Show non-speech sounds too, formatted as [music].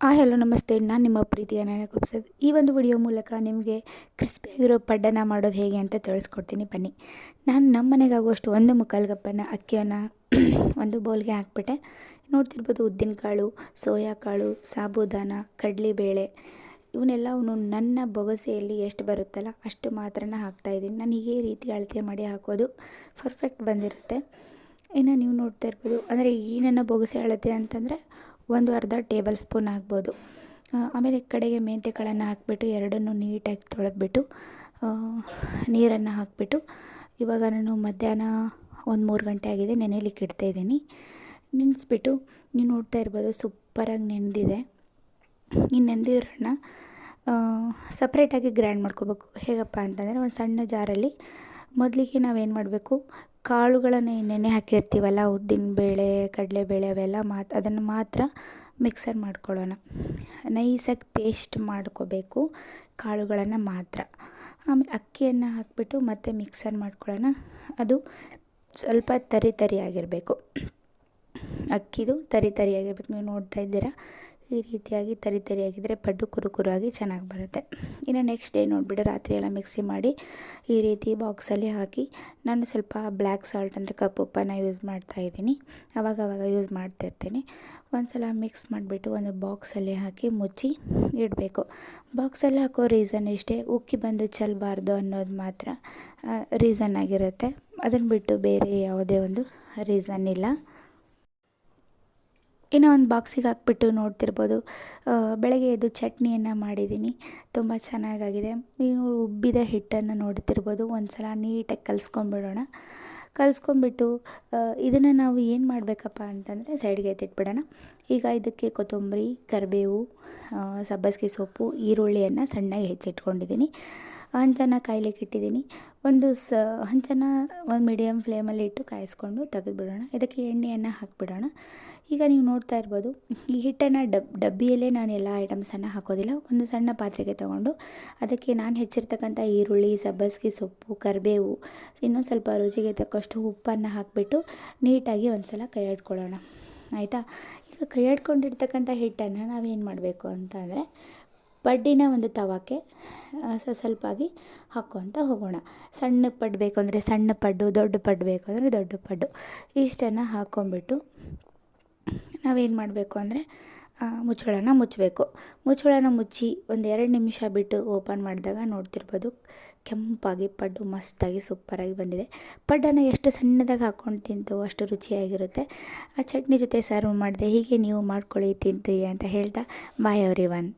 ಆ ಹಲೋ ನಮಸ್ತೆ, ನಾನು ನಿಮ್ಮ ಪ್ರೀತಿಯ ನಾಯಕ ಈ ಒಂದು ವಿಡಿಯೋ ಮೂಲಕ ನಿಮಗೆ ಕ್ರಿಸ್ಪಿಯಾಗಿರೋ ಪಡ್ಡನ ಮಾಡೋದು ಹೇಗೆ ಅಂತ ತಿಳಿಸ್ಕೊಡ್ತೀನಿ. ಬನ್ನಿ. ನಾನು ನಮ್ಮ ಮನೆಗಾಗುವಷ್ಟು ಒಂದು ಕಪ್ಪನ್ನು ಅಕ್ಕಿಯನ್ನು [clears throat] ಒಂದು ಬೌಲ್ಗೆ ಹಾಕ್ಬಿಟ್ಟೆ. ನೋಡ್ತಿರ್ಬೋದು ಉದ್ದಿನಕಾಳು, ಸೋಯಾ ಕಾಳು, ಸಾಬೂದಾನ, ಕಡಲೆಬೇಳೆ ಅವನು ನನ್ನ ಬೊಗಸೆಯಲ್ಲಿ ಎಷ್ಟು ಬರುತ್ತಲ್ಲ ಅಷ್ಟು ಮಾತ್ರನ ಹಾಕ್ತಾಯಿದ್ದೀನಿ ನಾನು ಹೀಗೆ ರೀತಿ ಅಳತೆ ಮಾಡಿ ಹಾಕೋದು ಪರ್ಫೆಕ್ಟ್ ಬಂದಿರುತ್ತೆ. ಇನ್ನು ನೀವು ನೋಡ್ತಾ ಇರ್ಬೋದು. ಅಂದರೆ ಏನನ್ನು ನನ್ನ ಬೊಗಸೆ ಅಳತೆ ಅಂತಂದರೆ ಒಂದು ಅರ್ಧ ಟೇಬಲ್ ಸ್ಪೂನ್ ಆಗ್ಬೋದು. ಆಮೇಲೆ ಕಡೆಗೆ ಮೆಂತ್ಯಕಾಳನ್ನು ಹಾಕಿಬಿಟ್ಟು ಎರಡನ್ನೂ ನೀಟಾಗಿ ತೊಳೆದ್ಬಿಟ್ಟು ನೀರನ್ನು ಹಾಕಿಬಿಟ್ಟು, ಇವಾಗ ನಾನು ಮಧ್ಯಾಹ್ನ ಒಂದು ಮೂರು ಗಂಟೆ ಆಗಿದೆ ನೆನೆಲಿಕ್ಕೆ ಇಡ್ತಾಯಿದ್ದೀನಿ ನೆನೆಸ್ಬಿಟ್ಟು ನೀವು ನೋಡ್ತಾ ಇರ್ಬೋದು ಸೂಪರಾಗಿ ನೆನೆದಿದೆ. ಈ ನೆನೆದಿರೋಣ ಸಪ್ರೇಟಾಗಿ ಗ್ರ್ಯಾಂಡ್ ಮಾಡ್ಕೋಬೇಕು. ಹೇಗಪ್ಪ ಅಂತಂದರೆ ಒಂದು ಸಣ್ಣ ಜಾರಲ್ಲಿ ಮೊದಲಿಗೆ ನಾವೇನು ಮಾಡಬೇಕು? ಕಾಳುಗಳನ್ನು ನೆನೆ ಹಾಕಿರ್ತೀವಲ್ಲ, ಉದ್ದಿನ ಬೇಳೆ ಕಡಲೆಬೇಳೆ ಅವೆಲ್ಲ ಮಾತ್, ಅದನ್ನು ಮಾತ್ರ ಮಿಕ್ಸರ್ ಮಾಡ್ಕೊಳ್ಳೋಣ. ನೈಸಾಗಿ ಪೇಸ್ಟ್ ಮಾಡ್ಕೋಬೇಕು ಕಾಳುಗಳನ್ನು ಮಾತ್ರ. ಆಮೇಲೆ ಅಕ್ಕಿಯನ್ನು ಹಾಕಿಬಿಟ್ಟು ಮತ್ತೆ ಮಿಕ್ಸರ್ ಮಾಡ್ಕೊಳ್ಳೋಣ. ಅದು ಸ್ವಲ್ಪ ತರಿ ತರಿಯಾಗಿರಬೇಕು ಅಕ್ಕಿದು ತರಿ ಆಗಿರಬೇಕು. ನೀವು ನೋಡ್ತಾ ಇದ್ದೀರಾ? ಈ ರೀತಿಯಾಗಿ ತರಿ ತರಿಯಾಗಿದ್ದರೆ ಪಡ್ಡು ಕುರುಕುರಾಗಿ ಚೆನ್ನಾಗಿ ಬರುತ್ತೆ. ಇನ್ನು ನೆಕ್ಸ್ಟ್ ಡೇ ನೋಡಿಬಿಟ್ಟು ರಾತ್ರಿ ಎಲ್ಲ ಮಿಕ್ಸಿ ಮಾಡಿ ಈ ರೀತಿ ಬಾಕ್ಸಲ್ಲಿ ಹಾಕಿ ನಾನು ಸ್ವಲ್ಪ ಬ್ಲ್ಯಾಕ್ ಸಾಲ್ಟ್ ಅಂದರೆ ಕಪ್ಪು ಉಪ್ಪನ್ನು ಯೂಸ್ ಮಾಡ್ತಾ ಮಾಡ್ತಾಯಿದ್ದೀನಿ ಅವಾಗವಾಗ ಯೂಸ್ ಮಾಡ್ತಿರ್ತೀನಿ ಒಂದು ಸಲ ಮಿಕ್ಸ್ ಮಾಡಿಬಿಟ್ಟು ಒಂದು ಬಾಕ್ಸಲ್ಲಿ ಹಾಕಿ ಮುಚ್ಚಿ ಇಡಬೇಕು. ಬಾಕ್ಸಲ್ಲಿ ಹಾಕೋ ರೀಸನ್ ಇಷ್ಟೇ, ಉಕ್ಕಿ ಬಂದು ಚೆಲ್ಲಬಾರ್ದು ಅನ್ನೋದು ಮಾತ್ರ ರೀಸನ್ ಆಗಿರುತ್ತೆ. ಅದನ್ನು ಬಿಟ್ಟು ಬೇರೆ ಯಾವುದೇ ಒಂದು ರೀಸನ್ ಇಲ್ಲ. ಇನ್ನು ಒಂದು ಬಾಕ್ಸಿಗೆ ಹಾಕ್ಬಿಟ್ಟು ನೋಡ್ತಿರ್ಬೋದು. ಬೆಳಗ್ಗೆ ಎದ್ದು ಚಟ್ನಿಯನ್ನು ಮಾಡಿದ್ದೀನಿ. ತುಂಬ ಚೆನ್ನಾಗಾಗಿದೆ. ನೀವು ಉಬ್ಬಿದ ಹಿಟ್ಟನ್ನು ನೋಡ್ತಿರ್ಬೋದು. ಒಂದು ಸಲ ನೀಟಾಗಿ ಕಲಿಸ್ಕೊಂಬಿಡೋಣ. ಕಲಿಸ್ಕೊಂಬಿಟ್ಟು ಇದನ್ನು ನಾವು ಏನು ಮಾಡಬೇಕಪ್ಪ ಅಂತಂದರೆ ಸೈಡ್ಗೆ ಎತ್ತಿಟ್ಬಿಡೋಣ. ಈಗ ಇದಕ್ಕೆ ಕೊತ್ತಂಬರಿ, ಕರಿಬೇವು ಸಬ್ಬಸಿಗೆ ಸೊಪ್ಪು, ಈರುಳ್ಳಿಯನ್ನು ಸಣ್ಣಗೆ ಹೆಚ್ಚಿಟ್ಕೊಂಡಿದ್ದೀನಿ. ಹಂಚನ್ನು ಕಾಯ್ಲಿಕ್ಕೆ ಇಟ್ಟಿದ್ದೀನಿ. ಒಂದು ಸ, ಹಂಚನ ಒಂದು ಮೀಡಿಯಮ್ ಫ್ಲೇಮಲ್ಲಿ ಇಟ್ಟು ಕಾಯಿಸ್ಕೊಂಡು ತೆಗೆದುಬಿಡೋಣ. ಇದಕ್ಕೆ ಎಣ್ಣೆಯನ್ನು ಹಾಕಿಬಿಡೋಣ. ಈಗ ನೀವು ನೋಡ್ತಾ ಇರ್ಬೋದು, ಈ ಹಿಟ್ಟನ್ನು ಡಬ್, ಡಬ್ಬಿಯಲ್ಲೇ ನಾನು ಎಲ್ಲ ಐಟಮ್ಸನ್ನು ಹಾಕೋದಿಲ್ಲ. ಒಂದು ಸಣ್ಣ ಪಾತ್ರೆಗೆ ತೊಗೊಂಡು ಅದಕ್ಕೆ ನಾನು ಹೆಚ್ಚಿರ್ತಕ್ಕಂಥ ಈರುಳ್ಳಿ, ಸಬ್ಬಸಿಗೆ ಸೊಪ್ಪು, ಕರಿಬೇವು, ಇನ್ನೊಂದು ಸ್ವಲ್ಪ ರುಚಿಗೆ ತಕ್ಕಷ್ಟು ಉಪ್ಪನ್ನು ಹಾಕಿಬಿಟ್ಟು ನೀಟಾಗಿ ಒಂದು ಸಲ ಕೈ ಆಡ್ಕೊಳ್ಳೋಣ ಆಯಿತಾ? ಈಗ ಕೈ ಆಡ್ಕೊಂಡಿರ್ತಕ್ಕಂಥ ಹಿಟ್ಟನ್ನು ನಾವೇನು ಮಾಡಬೇಕು ಅಂತ ಅಂದರೆ ಪಡ್ಡಿನ ಒಂದು ತವಕ್ಕೆ ಸ್ವಲ್ಪಾಗಿ ಹಾಕ್ಕೊತ ಹೋಗೋಣ. ಸಣ್ಣ ಪಡ್ಡು ಬೇಕು ಅಂದರೆ ಸಣ್ಣ ಪಡ್ಡು, ದೊಡ್ಡ ಪಡ್ಡು ಬೇಕು ಅಂದರೆ ದೊಡ್ಡ ಪಡ್ಡು. ಇಷ್ಟನ್ನು ಹಾಕ್ಕೊಂಬಿಟ್ಟು ನಾವೇನು ಮಾಡಬೇಕು ಅಂದರೆ ಮುಚ್ಚಳನ ಮುಚ್ಚಬೇಕು. ಮುಚ್ಚಳನ ಮುಚ್ಚಿ ಒಂದು ಎರಡು ನಿಮಿಷ ಬಿಟ್ಟು ಓಪನ್ ಮಾಡಿದಾಗ ನೋಡ್ತಿರ್ಬೋದು ಕೆಂಪಾಗಿ ಪಡ್ಡು ಮಸ್ತಾಗಿ ಸೂಪರಾಗಿ ಬಂದಿದೆ. ಪಡ್ಡನ್ನು ಎಷ್ಟು ಸಣ್ಣದಾಗಿ ಹಾಕ್ಕೊಂಡು ತಿಂತೀವೋ ಅಷ್ಟು ರುಚಿಯಾಗಿರುತ್ತೆ. ಆ ಚಟ್ನಿ ಜೊತೆ ಸರ್ವ್ ಮಾಡಿದೆ ಹೀಗೆ ನೀವು ಮಾಡ್ಕೊಳ್ಳಿ ತಿಂತೀರಿ ಅಂತ ಹೇಳ್ತಾ ಬಾಯ್ ಅವ್ರಿ ಒನ್